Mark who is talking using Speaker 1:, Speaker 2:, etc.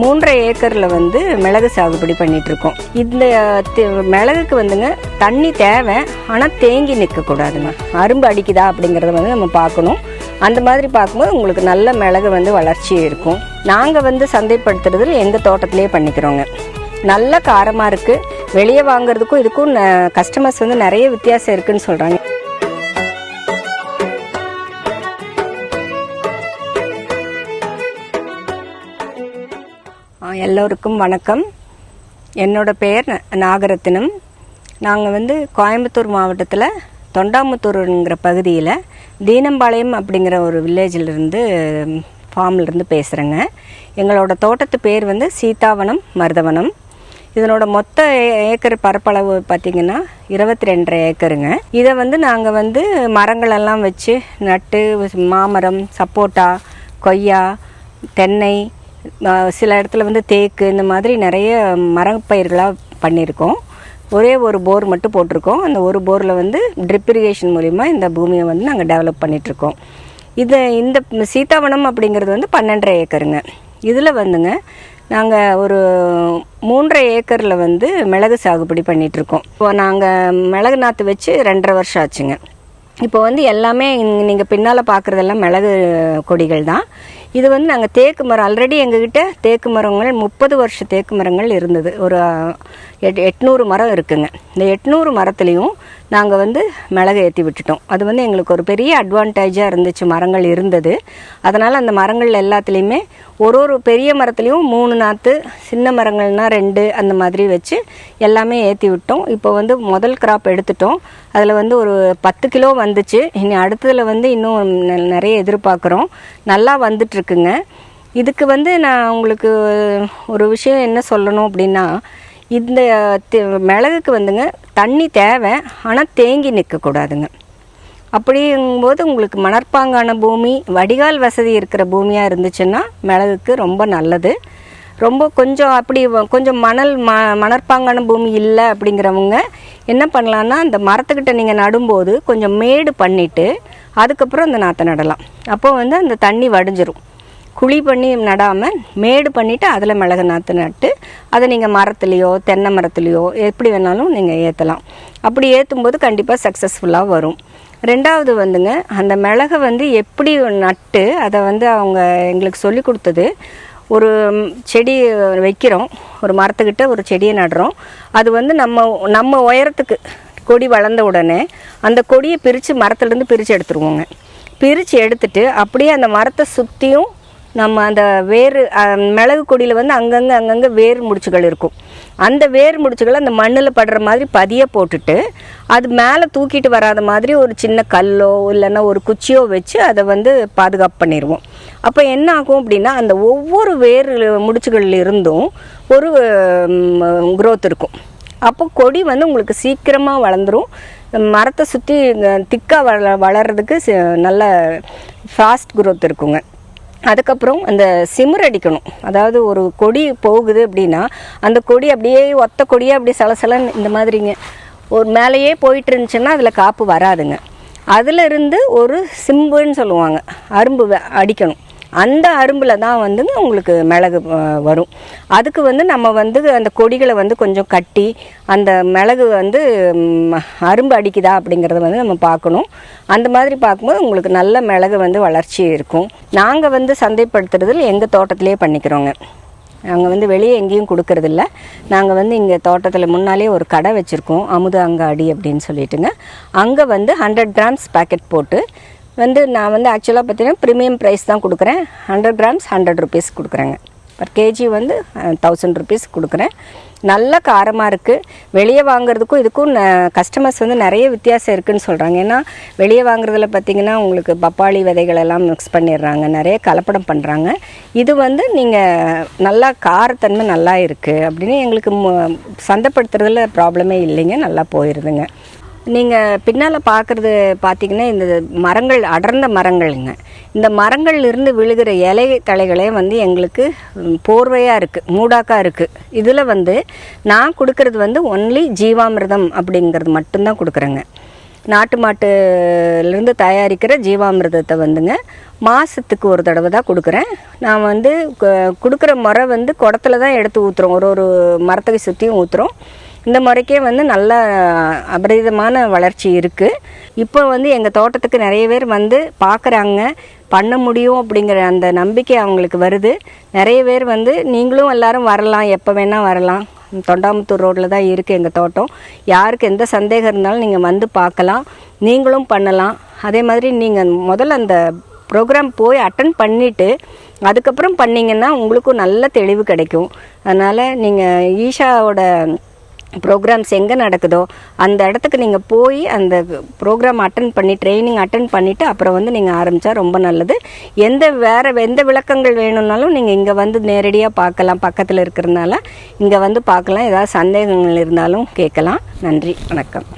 Speaker 1: மூன்றரை ஏக்கரில் வந்து மிளகு சாகுபடி பண்ணிட்டு இருக்கோம் இந்த மிளகுக்கு வந்துங்க தண்ணி தேவை ஆனால் தேங்கி நிற்கக்கூடாதுங்க அரும்பு அடிக்குதா அப்படிங்கிறத வந்து நம்ம பார்க்கணும். அந்த மாதிரி பார்க்கும்போது உங்களுக்கு நல்ல மிளகு வந்து வளர்ச்சி இருக்கும். நாங்கள் வந்து சந்தைப்படுத்துறது எங்கள் தோட்டத்திலே பண்ணிக்கிறோங்க. நல்ல காரமாக இருக்குது வெளியே வாங்குறதுக்கும் இதுக்கும் கஸ்டமர்ஸ் வந்து நிறைய வித்தியாசம் இருக்குன்னு சொல்கிறாங்க எல்லோருக்கும் வணக்கம். என்னோட பெயர் நாகரத்தினம். நாங்கள் வந்து கோயம்புத்தூர் மாவட்டத்தில் தொண்டாமுத்தூருங்கிற பகுதியில் தீனம்பாளையம் அப்படிங்கிற ஒரு வில்லேஜிலிருந்து ஃபார்ம்லேருந்து பேசுகிறேங்க எங்களோட தோட்டத்து பேர் வந்து சீதாவனம் மருதவனம். இதனோட மொத்த ஏ- ஏக்கர் பரப்பளவு பார்த்திங்கன்னா இருபத்தி ரெண்டரை ஏக்கருங்க. இதை வந்து நாங்கள் வந்து மரங்களெல்லாம் வச்சு நட்டு மாமரம் சப்போட்டா கொய்யா தென்னை சில இடத்துல வந்து தேக்கு இந்த மாதிரி நிறைய மரப்பயிர்களாக பண்ணியிருக்கோம். ஒரே ஒரு போர் மட்டும் போட்டிருக்கோம். அந்த ஒரு போரில் வந்து ட்ரிப் இரிகேஷன் மூலிமா இந்த பூமியை வந்து நாங்கள் டெவலப் பண்ணிகிட்ருக்கோம் இது இந்த சீதாவனம் அப்படிங்கிறது வந்து பன்னெண்டரை ஏக்கருங்க. இதில் வந்துங்க நாங்கள் ஒரு மூன்றரை ஏக்கரில் வந்து மிளகு சாகுபடி பண்ணிகிட்ருக்கோம் இப்போ நாங்கள் மிளகு நாற்று வச்சு ரெண்டரை வருஷம் ஆச்சுங்க. இப்போ வந்து எல்லாமே நீங்கள் பின்னால் பார்க்குறதெல்லாம் மிளகு கொடிகள் தான். இது வந்து நாங்கள் தேக்கு மரம் ஆல்ரெடி எங்ககிட்ட தேக்கு மரங்கள் முப்பது வருஷ தேக்கு மரங்கள் இருந்தது. ஒரு எட் எட்நூறு மரம் இருக்குங்க. இந்த எட்நூறு மரத்துலேயும் நாங்கள் வந்து மிளகு ஏற்றி விட்டுட்டோம். அது வந்து எங்களுக்கு ஒரு பெரிய அட்வான்டேஜாக இருந்துச்சு மரங்கள் இருந்தது. அதனால் அந்த மரங்கள் எல்லாத்துலேயுமே ஒரு ஒரு பெரிய மரத்துலேயும் மூணு நாற்று சின்ன மரங்கள்னால் ரெண்டு அந்த மாதிரி வச்சு எல்லாமே ஏற்றி விட்டோம். இப்போ வந்து முதல் கிராப் எடுத்துட்டோம். அதில் வந்து ஒரு பத்து கிலோ வந்துச்சு. இனி அடுத்ததில் வந்து இன்னும் நெ- நிறைய எதிர்பார்க்குறோம். நல்லா வந்துட்டுருக்குங்க. இதுக்கு வந்து நான் உங்களுக்கு ஒரு விஷயம் என்ன சொல்லணும் அப்படின்னா இந்த மிளகுக்கு வந்துங்க தண்ணி தேவை ஆனால் தேங்கி நிற்கக்கூடாதுங்க அப்படிங்கும்போது உங்களுக்கு மணற்பாங்கான பூமி வடிகால் வசதி இருக்கிற பூமியாக இருந்துச்சுன்னா மிளகுக்கு ரொம்ப நல்லது. ரொம்ப கொஞ்சம் அப்படி கொஞ்சம் மணல் ம மணற்பாங்கான பூமி இல்லை அப்படிங்கிறவங்க என்ன பண்ணலான்னா அந்த மரத்துக்கிட்ட நீங்கள் நடும்போது கொஞ்சம் மேடு பண்ணிவிட்டு அதுக்கப்புறம் அந்த நாற்றை நடலாம். அப்போ வந்து அந்த தண்ணி வடிஞ்சிரும். குழி பண்ணி நடாமல் மேடு பண்ணிவிட்டு அதில் மிளகு நாற்று நட்டு அதை நீங்கள் மரத்துலேயோ தென்னை மரத்துலேயோ எப்படி வேணாலும் நீங்கள் ஏற்றலாம் அப்படி ஏற்றும்போது கண்டிப்பாக சக்ஸஸ்ஃபுல்லாக வரும். ரெண்டாவது வந்துங்க அந்த மிளகை வந்து எப்படி நட்டு அதை வந்து அவங்க எங்களுக்கு சொல்லி கொடுத்தது. ஒரு செடி வைக்கிறோம் ஒரு மரத்துக்கிட்ட ஒரு செடியை நடுறோம். அது வந்து நம்ம நம்ம உயரத்துக்கு கொடி வளர்ந்த உடனே அந்த கொடியை பிரித்து மரத்துலேருந்து பிரித்து எடுத்துருவோங்க. பிரித்து எடுத்துட்டு அப்படியே அந்த மரத்தை சுற்றியும் நம்ம அந்த வேர் மிளகு கொடியில் வந்து அங்கங்கே அங்கங்கே வேர் முடிச்சுகள் இருக்கும். அந்த வேர் முடிச்சுகளை அந்த மண்ணில் படுற மாதிரி பதிய போட்டுட்டு அது மேலே தூக்கிட்டு வராத மாதிரி ஒரு சின்ன கல்லோ இல்லைன்னா ஒரு குச்சியோ வச்சு அதை வந்து பாதுகாப்பு பண்ணிடுவோம் அப்போ என்ன ஆகும் அப்படின்னா அந்த ஒவ்வொரு வேர் முடிச்சுகளில் இருந்தும் ஒரு க்ரோத் இருக்கும். அப்போ கொடி வந்து உங்களுக்கு சீக்கிரமாக வளர்ந்துரும். மரத்தை சுற்றி திக்காக வள வளர்கிறதுக்கு நல்ல ஃபாஸ்ட் குரோத் இருக்குங்க. அதுக்கப்புறம் அந்த சிமிர் அடிக்கணும். அதாவது ஒரு கொடி போகுது அப்படின்னா அந்த கொடி அப்படியே ஒத்த கொடியே அப்படியே சலசலன்னு இந்த மாதிரிங்க. ஒரு மேலேயே போயிட்டு இருந்துச்சுன்னா அதில் காப்பு வராதுங்க. அதில் இருந்து ஒரு சிம்புன்னு சொல்லுவாங்க. அரும்பு அடிக்கணும். அந்த அரும்பில் தான் வந்து உங்களுக்கு மிளகு வரும். அதுக்கு வந்து நம்ம வந்து அந்த கொடிகளை வந்து கொஞ்சம் கட்டி அந்த மிளகு வந்து அரும்பு அடிக்குதா அப்படிங்கிறத வந்து நம்ம பார்க்கணும். அந்த மாதிரி பார்க்கும்போது உங்களுக்கு நல்ல மிளகு வந்து வளர்ச்சி இருக்கும். நாங்கள் வந்து சந்தைப்படுத்துறதில் எங்கள் தோட்டத்திலே பண்ணிக்கிறோங்க. நாங்கள் வந்து வெளியே எங்கேயும் கொடுக்கறதில்ல. நாங்கள் வந்து இங்கே தோட்டத்தில் முன்னாலே ஒரு கடை வச்சுருக்கோம் அமுத அங்காடி அப்படின்னு சொல்லிட்டுங்க. அங்கே வந்து ஹண்ட்ரட் கிராம்ஸ் பேக்கெட் போட்டு வந்து நான் வந்து ஆக்சுவலாக பார்த்தீங்கன்னா ப்ரீமியம் ப்ரைஸ் தான் கொடுக்குறேன். ஹண்ட்ரட் கிராம்ஸ் ஹண்ட்ரட் ருபீஸ் கொடுக்குறேங்க. பர் கேஜி வந்து தௌசண்ட் ருபீஸ் கொடுக்குறேன். நல்ல காரமாக இருக்குது வெளியே வாங்குறதுக்கும் இதுக்கும் கஸ்டமர்ஸ் வந்து நிறைய வித்தியாசம் இருக்குன்னு சொல்கிறாங்க ஏன்னா வெளியே வாங்குறதுல பார்த்தீங்கன்னா உங்களுக்கு பப்பாளி விதைகள் எல்லாம் மிக்ஸ் பண்ணிடுறாங்க. நிறைய கலப்படம் பண்ணுறாங்க இது வந்து நீங்கள் நல்லா காரத்தன்மை நல்லா இருக்குது அப்படின்னு எங்களுக்கு மு- சந்தைப்படுத்துறதுல ப்ராப்ளமே இல்லைங்க. நல்லா போயிடுதுங்க நீங்கள் பின்னால் பார்க்குறது பார்த்தீங்கன்னா இந்த மரங்கள் அடர்ந்த மரங்கள்ங்க. இந்த மரங்கள்ல இருந்து விழுகிற இலை தழைகளே வந்து எங்களுக்கு போர்வையாக இருக்குது மூடாக்காக இருக்குது இதில் வந்து நான் கொடுக்கறது வந்து ஒன்லி ஜீவாமிர்தம் அப்படிங்கிறது மட்டும்தான் கொடுக்குறேங்க. நாட்டு மாட்டுலேருந்து தயாரிக்கிற ஜீவாமிர்தத்தை வந்துங்க மாதத்துக்கு ஒரு தடவை தான் கொடுக்குறேன். நான் வந்து கொடுக்குற முறை வந்து குடத்துல தான் எடுத்து ஊற்றுறோம் ஒரு ஒரு மரத்துக்கு சுற்றியும் ஊற்றுறோம் இந்த முறைக்கே வந்து நல்ல அபரிதமான வளர்ச்சி இருக்குது இப்போ வந்து எங்கள் தோட்டத்துக்கு நிறைய பேர் வந்து பார்க்குறாங்க பண்ண முடியும் அப்படிங்கிற அந்த நம்பிக்கை அவங்களுக்கு வருது. நிறைய பேர் வந்து நீங்களும் எல்லாரும் வரலாம். எப்போ வேணால் வரலாம். தொண்டாமுத்தூர் ரோட்டில் தான் இருக்குது எங்கள் தோட்டம். யாருக்கு எந்த சந்தேகம் இருந்தாலும் நீங்கள் வந்து பார்க்கலாம். நீங்களும் பண்ணலாம். அதே மாதிரி நீங்கள் முதல்ல அந்த ப்ரோக்ராம் போய் அட்டன் பண்ணிவிட்டு அதுக்கப்புறம் பண்ணிங்கன்னா உங்களுக்கும் நல்ல தெளிவு கிடைக்கும். அதனால் நீங்கள் ஈஷாவோட ப்ரோக்ராம்ஸ் எங்கே நடக்குதோ அந்த இடத்துக்கு நீங்கள் போய் அந்த ப்ரோக்ராம் அட்டன் பண்ணி ட்ரைனிங் அட்டன் பண்ணிவிட்டு அப்புறம் வந்து நீங்கள் ஆரம்பித்தா ரொம்ப நல்லது. எந்த வேறு எந்த விளக்கங்கள் வேணும்னாலும் நீங்கள் இங்கே வந்து நேரடியாக பார்க்கலாம் பக்கத்தில் இருக்கிறதுனால. இங்கே வந்து பார்க்கலாம். ஏதாவது சந்தேகங்கள் இருந்தாலும் கேட்கலாம். நன்றி. வணக்கம்.